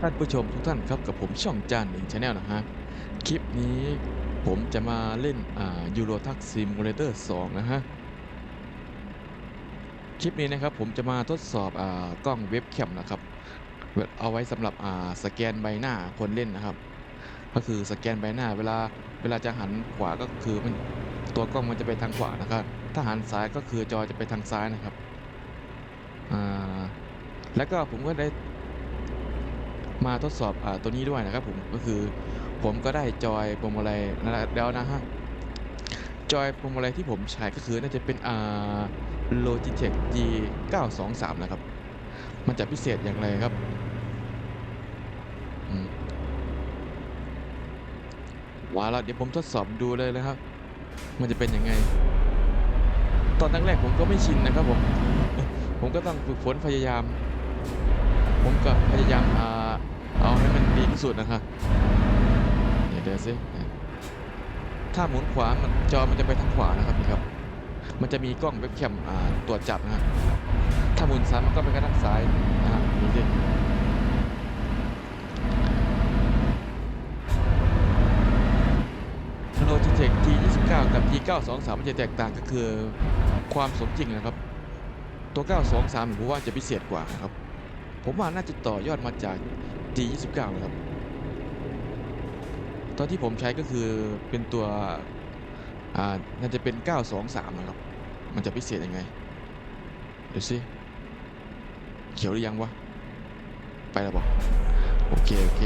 ท่านผู้ชมทุกท่านครับกับผมช่องจานหนึ่งชาแนลนะฮะ คลิปนี้ผมจะมาเล่นอ่ายูโรทักซิมูเลเตอร์2นะฮะ คลิปนี้นะครับผมจะมาทดสอบอากล้องเว็บแคมนะครับ เอาไว้สำหรับอ่าสแกนใบหน้าคนเล่นนะครับ ก็คือสแกนใบหน้าเวลาเวลาจะหันขวาก็คือมันตัวกล้องมันจะไปทางขวานะครับ ถ้าหันซ้ายก็คือจอจะไปทางซ้ายนะครับ อ่า แล้วก็ผมก็ได้ มาทดสอบอตัวนี้ด้วยนะครับผมก็คือผมก็ได้จอยพวงมาลัยแล้วนะฮะจอยพวงมาลัยที่ผมใช้ก็คือน่าจะเป็นอ่า Logitech G 923นะครับ มันจะพิเศษอย่างไรครับว้าแล้วเดี๋ยวผมทดสอบดูเลยนะครับ มันจะเป็นยังไง ตอนแรกๆผมก็ไม่ชินนะครับผม ผมก็ต้องฝึกฝนพยายาม ผมก็พยายามอ่า เอาให้มันดีที่สุดนะครับเดี๋ยวเดี๋ยวสิถ้าหมุนขวามันจอมันจะไปทางขวานะครับนี่ครับ มันจะมีกล้องเว็บแคมตรวจจับนะฮะถ้าหมุนซ้ายมันก็ไปกระทางซ้ายนะฮะดูสิโลจิเทค G29 กับ G923 มันจะแตกต่างก็คือความสมจริงนะครับ ตัว 923ผมว่าจะพิเศษกว่าครับ ผมว่าน่าจะต่อยอดมาจาก G29 นะครับ ตอนที่ผมใช้ก็คือเป็นตัว อ่า น่าจะเป็น 923 นะครับ มันจะพิเศษยังไง เดี๋ยวสิเขียวหรือยังวะ ไปแล้วบอกโอเค โอเค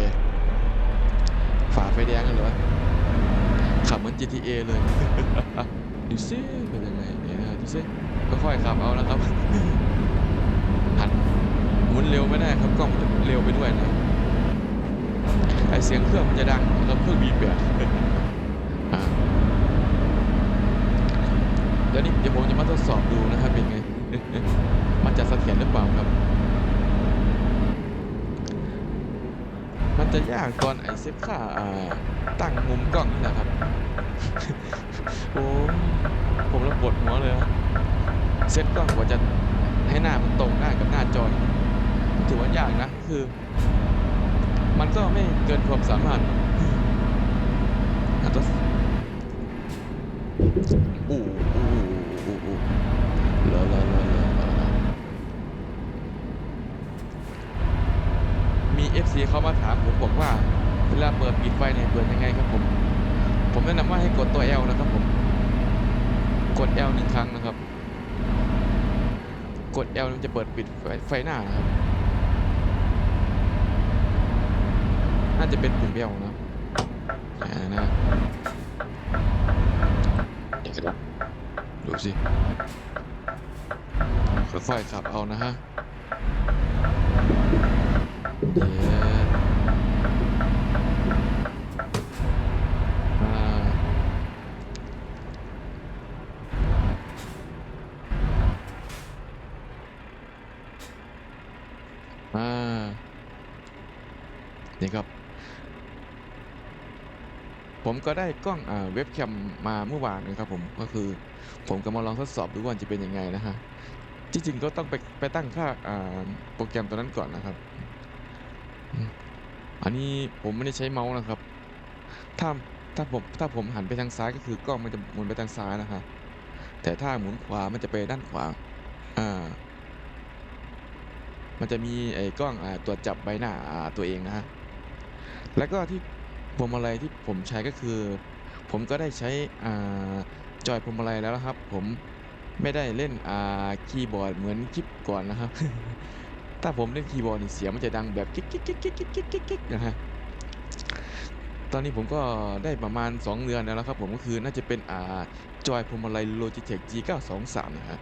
ฝ่าไฟแดงกันเหรอขับเหมือน GTA เลยดูซิเป็นยังไงเนี่ยนะดูซิค่อยๆขับเอานะครับหันหมุนเร็วไม่ได้ครับกล้องจะเร็วไปด้วยนะ เสียงเครื่องมันจะดังนะครับเครื่องบีบแบบอ่าเดี๋ยวนี้เดี๋ยวผมจะมาทดสอบดูนะครับเป็นไง มันจะเสถียรหรือเปล่าครับ มันจะยากตอนไอเซฟค่าอ่าตั้งมุมกล้องนี่แหละครับ โอ้ผมระปวดหัวเลยอะเซตกล้องกว่าจะให้หน้ามันตรงได้กับหน้าจอยถือว่ายากนะ คือ มันก็ไม่เกินความสามารถอะตัวอู้อู้อู้อู้ลอะเลอะเลอะเลอะเลอะเอะมี FC เขามาถามผมบอกว่า เวลาเปิดปิดไฟเนี่ยเปิดยังไงครับผม ผมแนะนำว่าให้กดตัว L นะครับผม กด L หนึ่งครั้งนะครับ กด L มันจะเปิดปิดไฟไฟหน้านะครับ น่า จะเป็นปุ่ม L นะอ่านะเดี๋ยวกันนะดูสิค่อยๆขับเอานะฮะเดี๋ยวอ่าอ่านี่ครับ ผมก็ได้กล้องเว็บแคมมาเมื่อวานนะครับผมก็คือผมก็มาลองทดสอบดูว่าจะเป็นยังไงนะฮะที่จริงก็ต้องไปไปตั้งค่าโปรแกรมตัวนั้นก่อนนะครับ อันนี้ผมไม่ได้ใช้เมาส์นะครับ ถ้าถ้าผมถ้าผมหันไปทางซ้ายก็คือกล้องมันจะหมุนไปทางซ้ายนะฮะแต่ถ้าหมุนขวามันจะไปด้านขวาอ่ามันจะมีไอ้กล้องอตรวจจับใบหน้าตัวเองนะฮะแล้วก็ที่ พวงมาลัยที่ผมใช้ก็คือ ผมก็ได้ใช้จอยพวงมาลัยแล้วครับ ผมไม่ได้เล่นคีย์บอร์ดเหมือนคลิปก่อนนะครับ ถ้าผมเล่นคีย์บอร์ดเสียงมันจะดังแบบกิ๊กกิ๊กกิ๊กกิ๊กกิ๊กกิ๊กกิ๊กนะฮะตอนนี้ผมก็ได้ประมาณ 2 เดือนแล้วครับผมก็คือน่าจะเป็นอ่าจอยพวงมาลัยโลจิเทค G923 นะฮะ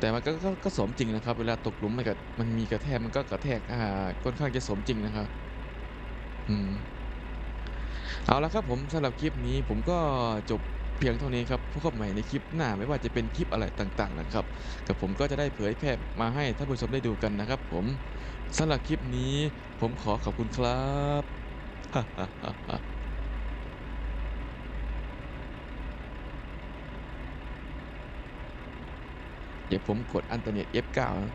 แต่มันก็ก็ก็สมจริงนะครับ เวลาตกหลุมมันก็มันมีกระแทกมันก็กระแทกอ่าค่อนข้างจะสมจริงนะครับ อืมเอาละครับผมสำหรับคลิปนี้ผมก็จบเพียงเท่านี้ครับพบกันใหม่ในคลิปหน้าไม่ว่าจะเป็นคลิปอะไรต่างๆนะครับกับผมก็จะได้เผยแพร่มาให้ท่านผู้ชมได้ดูกันนะครับ ผมสำหรับคลิปนี้ผมขอขอบคุณครับ เดี๋ยวผมกดอันเทอร์เน็ต F9 นะ